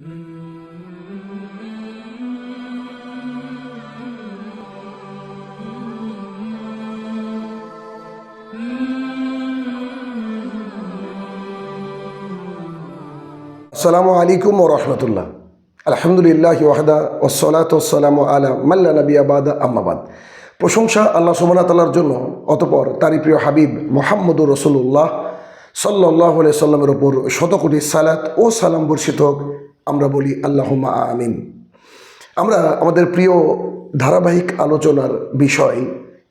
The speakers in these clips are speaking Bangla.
আসসালামু আলাইকুম ও রহমতুল্লাহ আলহামদুলিল্লাহ ওয়াহদা ওসলাত ওসালাম আলা মাল্লা নবী আবাদ আম্মাবাদ প্রশংসা আল্লাহ সুমনা তাল্লার জন্য, অতপর তারই প্রিয় হাবিব মোহাম্মদুর রসুল্লাহ সাল্লাহ সাল্লামের ওপর শতকোটি সালাত ও সালাম বর্ষিত হোক। আমরা বলি আল্লাহুম্মা আমিন। আমরা আমাদের প্রিয় ধারাবাহিক আলোচনার বিষয়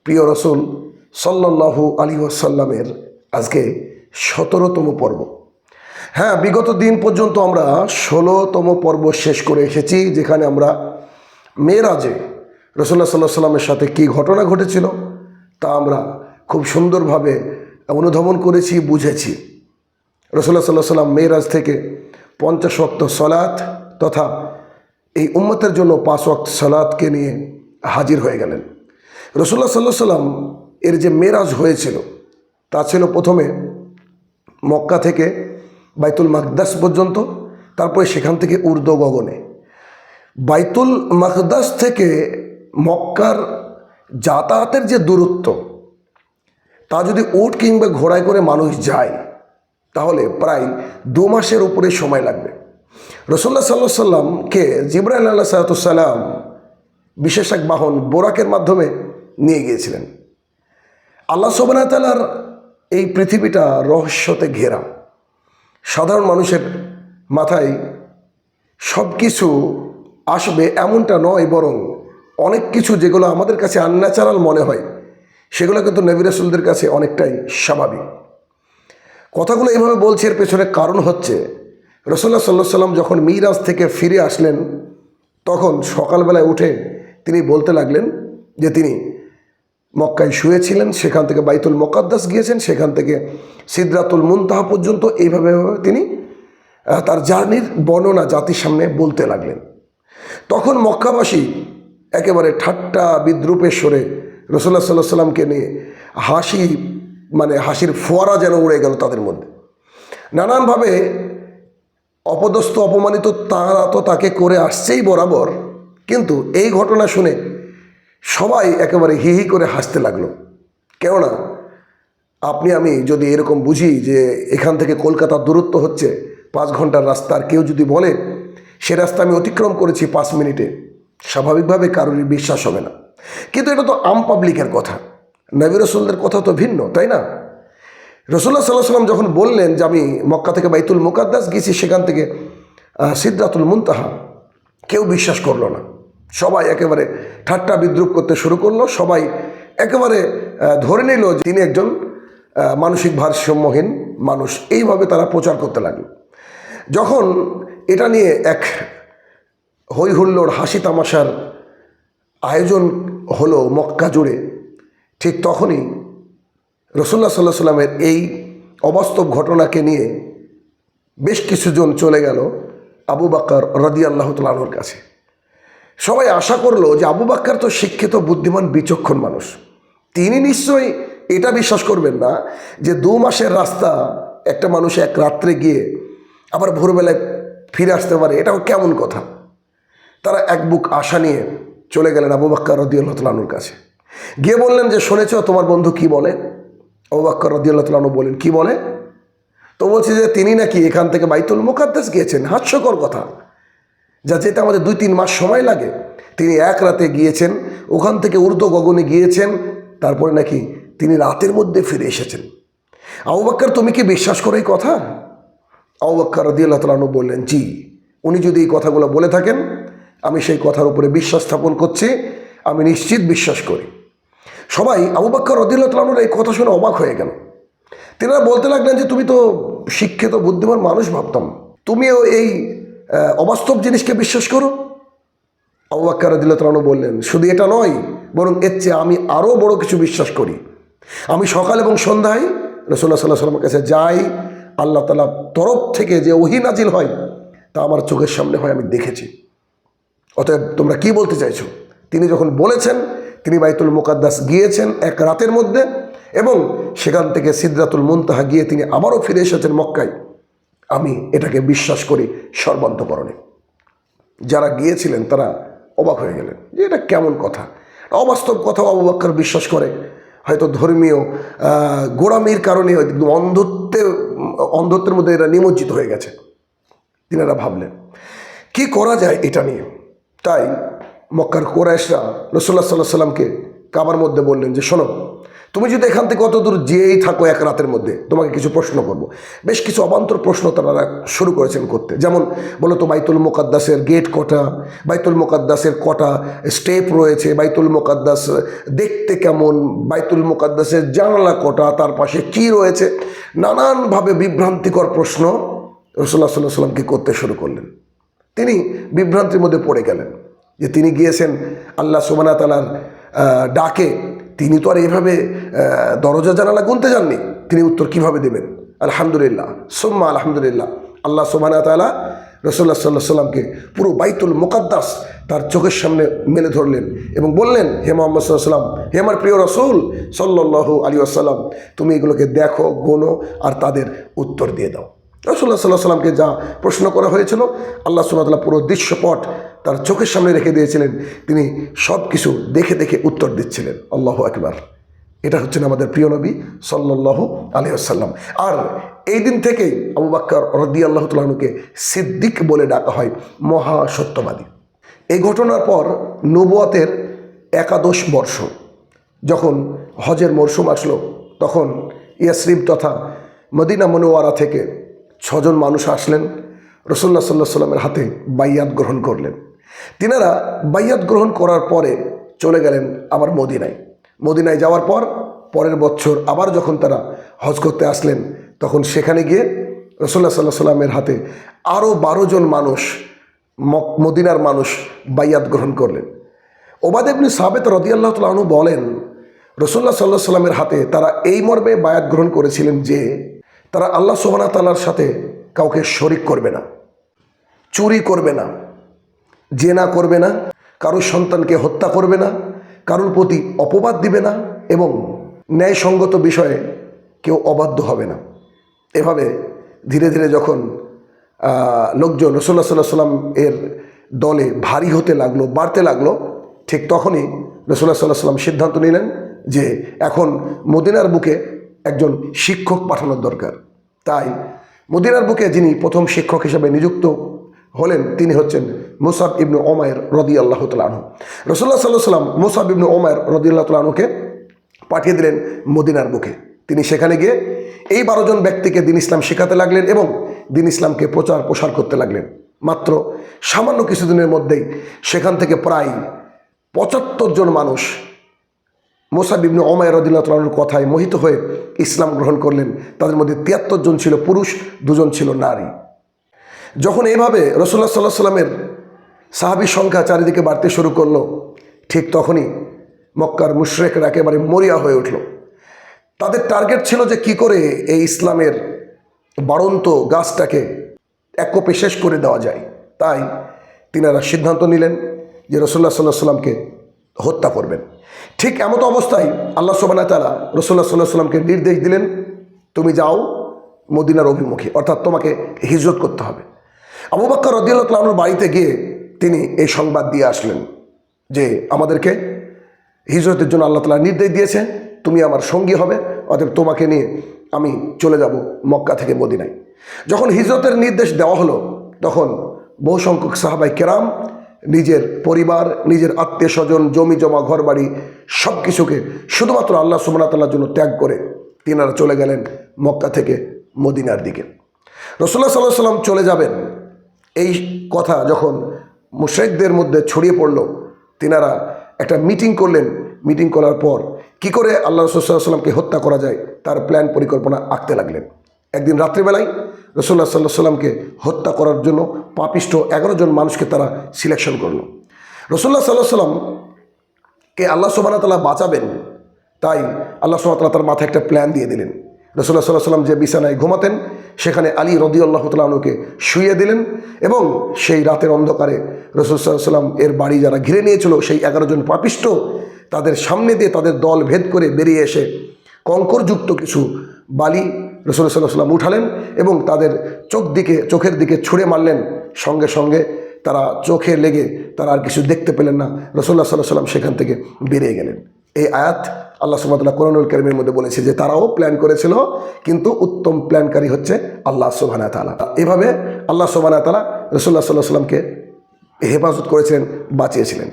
প্রিয় রসুল সাল্লাহু আলী ওয়াসাল্লামের আজকে সতেরোতম পর্ব। হ্যাঁ বিগত দিন পর্যন্ত আমরা ষোলোতম পর্ব শেষ করে এসেছি, যেখানে আমরা মেয়েরাজে রসুল্লাহ সাল্লাহ সাল্লামের সাথে কী ঘটনা ঘটেছিল তা আমরা খুব সুন্দরভাবে অনুধাবন করেছি, বুঝেছি। রসুল্লাহ সাল্লাহ সাল্লাম মেয়েরাজ থেকে পঞ্চাশ ওয়াক্ত সলাৎ তথা এই উম্মতের জন্য পাঁচ ওয়াক্ত সলাৎকে নিয়ে হাজির হয়ে গেলেন। রসুল্লাহ সাল্লাহ সাল্লাম এর যে মেরাজ হয়েছিল, তা ছিল প্রথমে মক্কা থেকে বাইতুল মাকদাস পর্যন্ত, তারপরে সেখান থেকে উর্দু গগনে। বাইতুল মাকদাস থেকে মক্কার যাতায়াতের যে দূরত্ব, তা যদি উট কিংবা ঘোড়ায় করে মানুষ যায় তাহলে প্রায় দু মাসের উপরে সময় লাগবে। রসল্লা সাল্লা সাল্লামকে জিব্রাইল আল্লাহ সালাতাম বিশেষ এক বাহন বোরাকের মাধ্যমে নিয়ে গিয়েছিলেন। আল্লাহ সোবানা তালার এই পৃথিবীটা রহস্যতে ঘেরা। সাধারণ মানুষের মাথায় সব কিছু আসবে এমনটা নয়, বরং অনেক কিছু যেগুলো আমাদের কাছে আনন্যাচারাল মনে হয়, সেগুলো কিন্তু নবী রসুলদের কাছে অনেকটাই স্বাভাবিক। কথাগুলো এইভাবে বলছি এর পেছনে কারণ হচ্ছে রসল্লা সাল্লা সাল্লাম যখন মিরাজ থেকে ফিরে আসলেন, তখন সকালবেলায় উঠে তিনি বলতে লাগলেন যে তিনি মক্কায় শুয়েছিলেন, সেখান থেকে বাইতুল মোকাদ্দাস গিয়েছেন, সেখান থেকে সিদ্রাতুল মুনতাহা পর্যন্ত এইভাবে এইভাবে তিনি তার জার্নির বর্ণনা জাতির সামনে বলতে লাগলেন। তখন মক্কাবাসী একেবারে ঠাট্টা বিদ্রুপের সরে রসুল্লাহ সাল্লাহ সাল্লামকে নিয়ে হাসি মানে হাসির ফোয়ারা যেন উড়ে গেল তাদের মধ্যে। নানানভাবে অপদস্থ, অপমানিত তারা তো তাকে করে আসছেই বরাবর, কিন্তু এই ঘটনা শুনে সবাই একেবারে হি হি করে হাসতে লাগল। কেননা আপনি, আমি যদি এরকম বুঝি যে এখান থেকে কলকাতার দূরত্ব হচ্ছে, পাঁচ ঘণ্টার রাস্তা, আর কেউ যদি বলে, সে রাস্তা আমি অতিক্রম করেছি পাঁচ মিনিটে, স্বাভাবিকভাবে কারোরই বিশ্বাস হবে না। কিন্তু এটা তো আম পাবলিকের কথা। নবী রসুলদের কথা তো ভিন্ন, তাই না? রসুল্লাহ সাল্লাহ সাল্লাম যখন বললেন যে আমি মক্কা থেকে বাইতুল মুকাদ্দাস গেছি, সেখান থেকে সিদ্ধাতুল মুনতাহা, কেউ বিশ্বাস করল না। সবাই একেবারে ঠাট্টা বিদ্রুপ করতে শুরু করল, সবাই একেবারে ধরে নিল যে তিনি একজন মানসিক ভারসাম্যহীন মানুষ। এইভাবে তারা প্রচার করতে লাগল। যখন এটা নিয়ে এক হই হুল্লোড় হাসি তামাশার আয়োজন হলো মক্কা জুড়ে ঠিক তখনই রসুল্লাহ সাল্লাহ সাল্লামের এই অবাস্তব ঘটনাকে নিয়ে বেশ কিছুজন চলে গেল আবু বাক্কার রদি আল্লাহ তালুর কাছে। সবাই আশা করল যে আবু বাক্কার তো শিক্ষিত, বুদ্ধিমান, বিচক্ষণ মানুষ। তিনি নিশ্চয়ই এটা বিশ্বাস করবেন না যে দু মাসের রাস্তা একটা মানুষ এক রাত্রে গিয়ে আবার ভোরবেলায় ফিরে আসতে পারে, এটাও কেমন কথা? তারা এক বুক আশা নিয়ে চলে গেলেন আবু বাক্কার রদিয়াল্লাহ তালানুর কাছে। গিয়ে বললেন যে, শুনেছ তোমার বন্ধু কি বলে? আবু বাক্কার রদিয়াল্লাহ তালানু বলেন, কি বলে? তো বলছে যে, তিনি নাকি এখান থেকে বাইতুল মুকাদ্দাস গিয়েছেন। হাস্যকর কথা। যা যেতে আমাদের দুই তিন মাস সময় লাগে। তিনি এক রাতে গিয়েছেন, ওখান থেকে ঊর্ধ্ব গগনে গিয়েছেন, তারপরে নাকি তিনি রাতের মধ্যে ফিরে এসেছেন। আবু বাক্কার তুমি কি বিশ্বাস করো এই কথা? আবু বাক্কার রদিয়াল্লাহ তালানু বললেন, জি, উনি যদি এই কথাগুলো বলে থাকেন, আমি সেই কথার উপরে বিশ্বাস স্থাপন করছি, আমি নিশ্চিত বিশ্বাস করি। সবাই আবু বাক্কর রদিল্লাহ এই কথা শুনে অবাক হয়ে গেল। তেনারা বলতে লাগলেন যে, তুমি তো শিক্ষিত, বুদ্ধিমান মানুষ ভাবতাম। তুমিও এই অবাস্তব জিনিসকে বিশ্বাস করো? আবু বাক্কর রদিল্লাহ তালানু বললেন, শুধু এটা নয়, বরং এর চেয়ে আমি আরও বড় কিছু বিশ্বাস করি। আমি সকাল এবং সন্ধ্যায় রসুল্লাহ সাল্লাহ সাল্লামের কাছে যাই, আল্লাহ তালার তরফ থেকে যে ওহি নাজিল হয়, তা আমার চোখের সামনে হয়, আমি দেখেছি। অতএব তোমরা কি বলতে চাইছো? তিনি যখন বলেছেন তিনি বাইতুল মুকাদ্দাস গিয়েছেন এক রাতের মধ্যে এবং সেখান থেকে সিদ্রাতুল মুনতাহা গিয়ে তিনি আবারও ফিরে এসেছেন মক্কায়। আমি এটাকে বিশ্বাস করি সর্বান্তকরণে। যারা গিয়েছিলেন তারা অবাক হয়ে গেলেন যে এটা কেমন কথা। অবাস্তব কথা আবু বিশ্বাস করে। হয়তো ধর্মীয় গোড়ামির কারণে অন্ধত্বে, অন্ধত্বের মধ্যে এরা নিমজ্জিত হয়ে গেছে। তিনারা ভাবলেন, কি করা যায় এটা নিয়ে? তাই মক্কার কোরাইশরা রসুল্লাহ সাল্লাহ সাল্লামকে কাবার মধ্যে বললেন যে, শোনো, তুমি যদি এখান থেকে কত দূর যেয়েই থাকো এক রাতের মধ্যে, তোমাকে কিছু প্রশ্ন করব। বেশ কিছু অবান্তর প্রশ্ন তারা শুরু করেছেন করতে। যেমন বলো তো, বাইতুল মোকাদ্দাসের গেট কটা? বাইতুল মোকাদ্দাসের কটা স্টেপ রয়েছে? বাইতুল মোকাদ্দাস দেখতে কেমন? বাইতুল মোকাদ্দাসের জানালা কটা? তার পাশে কি রয়েছে? নানানভাবে বিভ্রান্তিকর প্রশ্ন রসুল্লাহ সাল্লাহ সাল্লামকে করতে শুরু করলেন। তিনি বিভ্রান্তির মধ্যে পড়ে গেলেন। যে তিনি গিয়েছেন আল্লাহ সুবানা তালার ডাকে, তিনি তো আর এইভাবে দরজা জানালা গুনতে যাননি। তিনি উত্তর কীভাবে দেবেন? আলহামদুলিল্লাহ। সোম্মা আলহামদুলিল্লাহ। আল্লাহ সুবানা তালা রসুল্লাহ সাল্লাহ সাল্লামকে পুরো বাইতুল মোকাদ্দাস তার চোখের সামনে মেলে ধরলেন এবং বললেন, হে মোহাম্মদ সাল্লাম হে আমার প্রিয় রসুল সাল্লাহ আলী আসাল্লাম তুমি এগুলোকে দেখো, গোনো আর তাদের উত্তর দিয়ে দাও। রসুল্লাহ সাল্লাহ সাল্লামকে যা প্রশ্ন করা হয়েছিল, আল্লাহ সুমাতাল্লাহ পুরো দৃশ্যপট তার চোখের সামনে রেখে দিয়েছিলেন। তিনি সব কিছু দেখে দেখে উত্তর দিচ্ছিলেন। আল্লাহ একবার এটা হচ্ছেন আমাদের প্রিয় নবী সাল্লাহ আলী আসাল্লাম আর এই দিন থেকেই আবু বাক্কর রদি আল্লাহ তালুকে সিদ্দিক বলে ডাকা হয়, মহা সত্যবাদী। এই ঘটনার পর নবুয়াতের একাদশ বর্ষ, যখন হজের মরশুম আসলো, তখন ইয়াসরিব তথা মদিনা মনোয়ারা থেকে ছজন মানুষ আসলেন রসুল্লাহ সাল্লাহ সাল্লামের হাতে বাইয়াত গ্রহণ করলেন। তিনারা বাইয়াত গ্রহণ করার পরে চলে গেলেন আবার মদিনায়। মদিনায় যাওয়ার পর, পরের বছর আবার যখন তারা হজ করতে আসলেন, তখন সেখানে গিয়ে রসুল্লাহ সাল্লাহ সাল্লামের হাতে আরও বারো জন মানুষ মদিনার মানুষ বাইয়াত গ্রহণ করলেন। ওবাদ ইবনে সাবেত রদিয়াল্লাহ তালু বলেন রসুল্লাহ সাল্লাহ সাল্লামের হাতে তারা এই মর্মে বায়াত গ্রহণ করেছিলেন যে তারা আল্লাহ সোহানা তালার সাথে কাউকে শরিক করবে না, চুরি করবে না, জেনা করবে না কারোর সন্তানকে হত্যা করবে না, কারোর প্রতি অপবাদ দিবে না এবং ন্যায়সঙ্গত বিষয়ে কেউ অবাধ্য হবে না। এভাবে ধীরে ধীরে যখন লোকজন রসুল্লাহ সাল্লাহ সাল্লাম এর দলে ভারী হতে লাগল, বাড়তে লাগল, ঠিক তখনই রসুল্লাহ সাল্লাহ সাল্লাম সিদ্ধান্ত নিলেন যে এখন মদিনার বুকে একজন শিক্ষক পাঠানোর দরকার। তাই মদিনার বুকে যিনি প্রথম শিক্ষক হিসেবে নিযুক্ত হলেন, তিনি হচ্ছেন মুসাব ইবনু ওমায়ের রদি আল্লাহ তালু রসুল্লাহ সাল্লাহ সাল্লাম মুসাব ইবনু ওমায়ের রদি আল্লাহ তালুকে পাঠিয়ে দিলেন মদিনার বুকে। তিনি সেখানে গিয়ে এই বারো জন ব্যক্তিকে দিন ইসলাম শেখাতে লাগলেন এবং দিন ইসলামকে প্রচার প্রসার করতে লাগলেন। মাত্র সামান্য কিছুদিনের মধ্যেই সেখান থেকে প্রায় পঁচাত্তর জন মানুষ মোসাব ইবনু ওমায় রদিল্লাহর কথায় মোহিত হয়ে ইসলাম গ্রহণ করলেন। তাদের মধ্যে তিয়াত্তর জন ছিল পুরুষ, দুজন ছিল নারী। যখন এইভাবে রসুল্লাহ সাল্লাহ সাল্লামের সাহাবির সংখ্যা চারিদিকে বাড়তে শুরু করল, ঠিক তখনই মক্কার মুশরেকরা একেবারে মরিয়া হয়ে উঠল। তাদের টার্গেট ছিল যে কি করে এই ইসলামের বাড়ন্ত গাছটাকে একপে শেষ করে দেওয়া যায়। তাই তিনারা সিদ্ধান্ত নিলেন যে রসুল্লাহ সাল্লাহ সাল্লামকে হত্যা করবেন। ঠিক এমতো অবস্থায় আল্লাহ সোবানা তালা রসুল্লাহ সাল্লাহ সাল্লামকে নির্দেশ দিলেন, তুমি যাও মদিনার অভিমুখী। অর্থাৎ তোমাকে হিজরত করতে হবে। আবু বাক্কর রদিয়াল্লাহর বাড়িতে গিয়ে তিনি এই সংবাদ দিয়ে আসলেন যে, আমাদেরকে হিজরতের জন্য আল্লাহ তালা নির্দেশ দিয়েছে তুমি আমার সঙ্গী হবে, অতএব তোমাকে নিয়ে আমি চলে যাব মক্কা থেকে মদিনায়। যখন হিজরতের নির্দেশ দেওয়া হলো, তখন বহু সংখ্যক সাহাবাই কেরাম নিজের পরিবার, নিজের আত্মীয় স্বজন, জমি জমা ঘর বাড়ি সব কিছুকে শুধুমাত্র আল্লাহ সুমনাতাল্লার জন্য ত্যাগ করে তিনারা চলে গেলেন মক্কা থেকে মদিনার দিকে। রসুল্লাহ সাল্লাহ সাল্লাম চলে যাবেন। এই কথা যখন মুশ্রেকদের মধ্যে ছড়িয়ে পড়ল, তিনারা একটা মিটিং করলেন। মিটিং করার পর কি করে আল্লাহ রসুল্লাহামকে হত্যা করা যায়, তার প্ল্যান পরিকল্পনা আঁকতে লাগলেন। একদিন রাত্রিবেলায় রসুল্লাহ সাল্লাহ সাল্লামকে হত্যা করার জন্য পাপিষ্ট এগারো জন মানুষকে তারা সিলেকশন করল। রসুল্লাহ সাল্লাহ সাল্লাম কে আল্লাহ তালা বাঁচাবেন, তাই আল্লাহ সুবাহ তার মাথায় একটা প্ল্যান দিয়ে দিলেন। রসুল্লাহ সাল্লাহ সাল্লাম যে বিছানায় ঘুমাতেন, সেখানে আলী রদি আল্লাহ তালুকে শুইয়ে দিলেন এবং সেই রাতের অন্ধকারে রসুল সাল্লাম এর বাড়ি যারা ঘিরে নিয়েছিল, সেই এগারো জন পাপিষ্ট তাদের সামনে দিয়ে তাদের দল ভেদ করে বেরিয়ে এসে কঙ্করযুক্ত কিছু বালি রসুল্লাহ সাল্লাহ উঠালেন এবং তাদের চোখ দিকে, চোখের দিকে ছুঁড়ে মারলেন। সঙ্গে সঙ্গে তারা চোখে লেগে তারা আর কিছু দেখতে পেলেন না। রসুল্লাহ সাল্লাহ সাল্লাম সেখান থেকে বেরিয়ে গেলেন। এই আয়াত আল্লাহ সুবাহতাল্লাহ কোরআনুল করিমের মধ্যে বলেছে যে, তারাও প্ল্যান করেছিল, কিন্তু উত্তম প্ল্যানকারী হচ্ছে আল্লাহ সুবাহানা তালা এভাবে আল্লাহ সুবাহানা তালা রসুল্লাহ সাল্লাহ সাল্লামকে হেফাজত করেছিলেন, বাঁচিয়েছিলেন।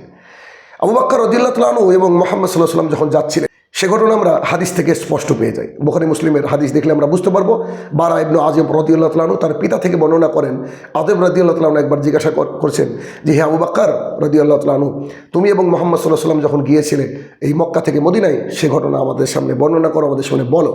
আবু বাক্কর রদিল্লাহ তালু এবং মোহাম্মদ সাল্লাহ সাল্লাম যখন যাচ্ছিলেন সে ঘটনা আমরা হাদিস থেকে স্পষ্ট পেয়ে যাই। বোখারি মুসলিমের হাদিস দেখলে আমরা বুঝতে পারব, বারা ইবনু আজম রদিউল্লাহ তালু তার পিতা থেকে বর্ণনা করেন আজম রদিউল্লাহ তালু একবার জিজ্ঞাসা করছেন যে, হে আবু বাক্কর রদিউল্লাহ তালু তুমি এবং মোহাম্মদ সাল্লাহ সাল্লাম যখন গিয়েছিলে এই মক্কা থেকে মদিনায়, সে ঘটনা আমাদের সামনে বর্ণনা করো, আমাদের সামনে বলো।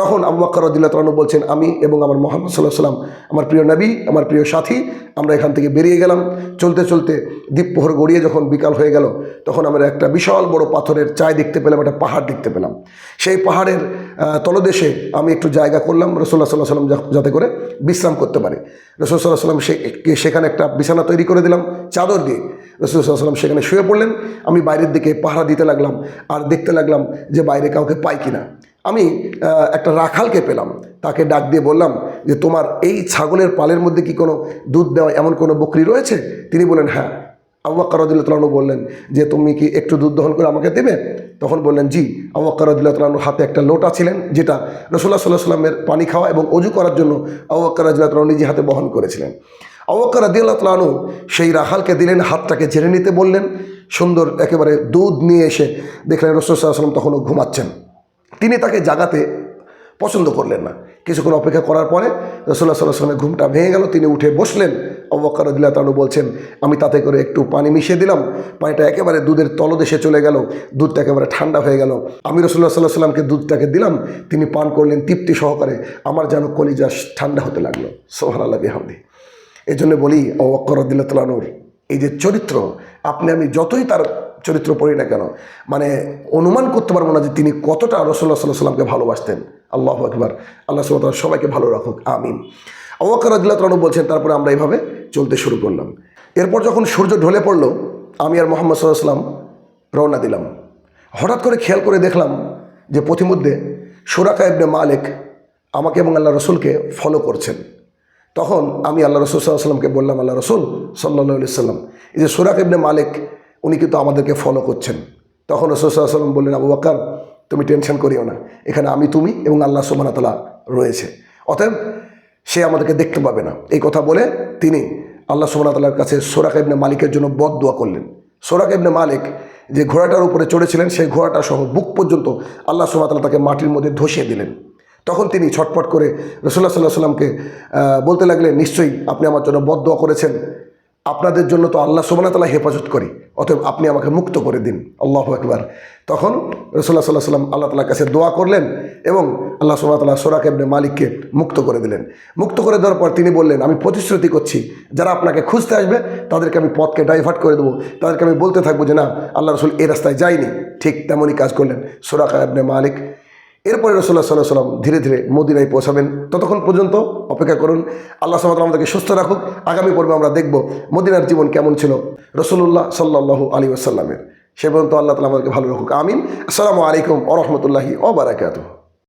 তখন আবু বাক্কর রদিল্লাহ তালু বলছেন, আমি এবং আমার মোহাম্মদ সাল্লাহ সাল্লাম আমার প্রিয় নবী, আমার প্রিয় সাথী, আমরা এখান থেকে বেরিয়ে গেলাম। চলতে চলতে দ্বীপপোহর গড়িয়ে যখন বিকাল হয়ে গেল, তখন আমরা একটা বিশাল বড় পাথরের চায় দেখতে পেলাম, একটা পাহাড় দেখতে পেলাম। সেই পাহাড়ের তলদেশে আমি একটু জায়গা করলাম রসুল্লাহ সাল্লাহ সাল্লাম যাতে করে বিশ্রাম করতে পারি। রসুল সাল্লাহ সাল্লাম সেখানে একটা বিছানা তৈরি করে দিলাম, চাদর দিয়ে। রসুল সাল্লাহ সাল্লাম সেখানে শুয়ে পড়লেন, আমি বাইরের দিকে পাহারা দিতে লাগলাম আর দেখতে লাগলাম যে বাইরে কাউকে পাই কিনা। আমি একটা রাখালকে পেলাম, তাকে ডাক দিয়ে বললাম যে, তোমার এই ছাগলের পালের মধ্যে কি কোনো দুধ দেওয়া এমন কোনো বকরি রয়েছে? তিনি বললেন হ্যাঁ। আবাক্কর রদুল্লাহ বললেন যে, তুমি কি একটু দুধ দহন করে আমাকে দেবে? তখন বললেন, জি। আবাক্কর রদুল্লাহ হাতে একটা লোটা ছিলেন, যেটা রসুল্লাহ সাল্লাহ সাল্লামের পানি খাওয়া এবং অজু করার জন্য আবাক্কর রদুল্লাহ নিজে হাতে বহন করেছিলেন। আবাক্কর রদিয়াল্লাহ তালু সেই রাখালকে দিলেন, হাতটাকে ঝেড়ে নিতে বললেন। সুন্দর একেবারে দুধ নিয়ে এসে দেখলেন রসুল সাল্লাহ সাল্লাম তখনও ঘুমাচ্ছেন। তিনি তাকে জাগাতে পছন্দ করলেন না। কিছুক্ষণ অপেক্ষা করার পরে রসুল্লাহ সাল্লাহ সাল্লামের ঘুমটা ভেঙে গেল। তিনি উঠে বসলেন। অবকার দিল্লা তানু বলছেন, আমি তাতে করে একটু পানি মিশিয়ে দিলাম। পানিটা একেবারে দুধের তলদেশে চলে গেল। দুধটা একেবারে ঠান্ডা হয়ে গেল। আমি রসুল্লাহ সাল্লাহ সাল্লামকে দুধটাকে দিলাম। তিনি পান করলেন তৃপ্তি সহকারে। আমার যেন কলিজা ঠান্ডা হতে লাগল। সোহান আল্লাহ বিহামদি। এই জন্য বলি অবক্কর দিল্লা তালানুর এই যে চরিত্র, আপনি, আমি যতই তার চরিত্র পড়ি না কেন মানে অনুমান করতে পারব না যে তিনি কতটা রসল্লাহ সাল্লাহ সাল্লামকে ভালোবাসতেন। আল্লাহ একবার আল্লাহ সাল্লাহ সবাইকে ভালো রাখুক, আমিন। অবাক্কর আদিল্লাহ তালু বলছেন, তারপরে আমরা এইভাবে চলতে শুরু করলাম। এরপর যখন সূর্য ঢলে পড়ল, আমি আর মোহাম্মদ সাল্লাহ সাল্লাম রওনা দিলাম। হঠাৎ করে খেয়াল করে দেখলাম যে পথিমধ্যে সুরাকা ইবনে মালিক আমাকে এবং আল্লাহ রসুলকে ফলো করছেন। তখন আমি আল্লাহ রসুল সাল্লামকে বললাম আল্লাহ রসুল সাল্লাহ সাল্লাম এই যে সুরাক ইবনে মালিক, উনি কিন্তু আমাদেরকে ফলো করছেন। তখন রসুল সাল্লাহ সাল্লাম বললেন, আবু বাক্কার তুমি টেনশন করিও না। এখানে আমি, তুমি এবং আল্লাহ সুবাহতালা রয়েছে। অতএব সে আমাদেরকে দেখতে পাবে না। এই কথা বলে তিনি আল্লাহ সুবাহতাল্লার কাছে সোরাক ইবনে মালিকের জন্য বদ দোয়া করলেন। সোরাক ইবনে মালিক যে ঘোড়াটার উপরে চড়েছিলেন, সেই ঘোড়াটা সহ বুক পর্যন্ত আল্লাহ সুবাহতাল্লাহ তাকে মাটির মধ্যে ধসিয়ে দিলেন। তখন তিনি ছটফট করে রসুল্লাহ সাল্লাহ সাল্লামকে বলতে লাগলেন, নিশ্চয়ই আপনি আমার জন্য বদোয়া করেছেন। আপনাদের জন্য তো আল্লাহ সোমানাতালা হেফাজত করি, অতএব আপনি আমাকে মুক্ত করে দিন। আল্লাহ একবার তখন রসুল্লাহ সাল্লাহ সাল্লাম আল্লাহ তালার কাছে দোয়া করলেন এবং আল্লাহ সোমাতাল্লাহ সোরাক এবনে মালিককে মুক্ত করে দিলেন। মুক্ত করে দেওয়ার পর তিনি বললেন, আমি প্রতিশ্রুতি করছি, যারা আপনাকে খুঁজতে আসবে, তাদেরকে আমি পথকে ডাইভার্ট করে দেবো। তাদেরকে আমি বলতে থাকব যে, না, আল্লাহ রসুল এই রাস্তায় যায়নি। ঠিক তেমনই কাজ করলেন সোরাক এবনে মালিক। এরপরে রসুল্লাহ সাল্লাহ সাল্লাম ধীরে ধীরে মদিনায় পৌঁছাবেন। ততক্ষণ পর্যন্ত অপেক্ষা করুন। আল্লাহ সাল আমাদেরকে সুস্থ রাখুক। আগামী পর্বে আমরা দেখব মদিনার জীবন কেমন ছিল রসুল্লাহ সাল্লাহ আলী আসাল্লামের সে পর্যন্ত আল্লাহ তালা আমাদেরকে ভালো রাখুক। আমিন। আসসালামু আলাইকুম ও রহমতুল্লাহি ওবরাকাতু